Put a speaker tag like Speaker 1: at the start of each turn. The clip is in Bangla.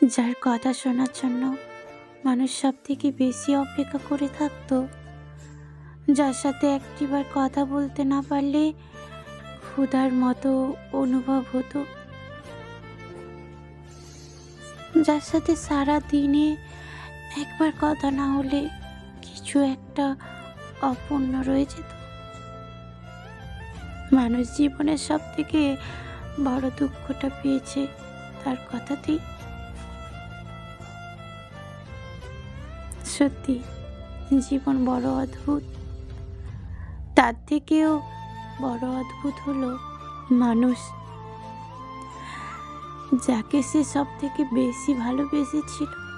Speaker 1: যার কথা শোনার জন্য মানুষ সব থেকে বেশি অপেক্ষা করে থাকতো। যার সাথে একটিবার কথা বলতে না পারলে ক্ষুধার মতো অনুভব হতো। যার সাথে সারা দিনে একবার কথা না হলে কিছু একটা অপূর্ণ রয়ে যেত। মানুষ জীবনের সব থেকে বড় দুঃখটা পেয়েছে তার কথাতেই। সত্যি, জীবন বড় অদ্ভুত। তার থেকেও বড় অদ্ভুত হলো মানুষ। যাকে সে সব থেকে বেশি ভালোবেসেছিল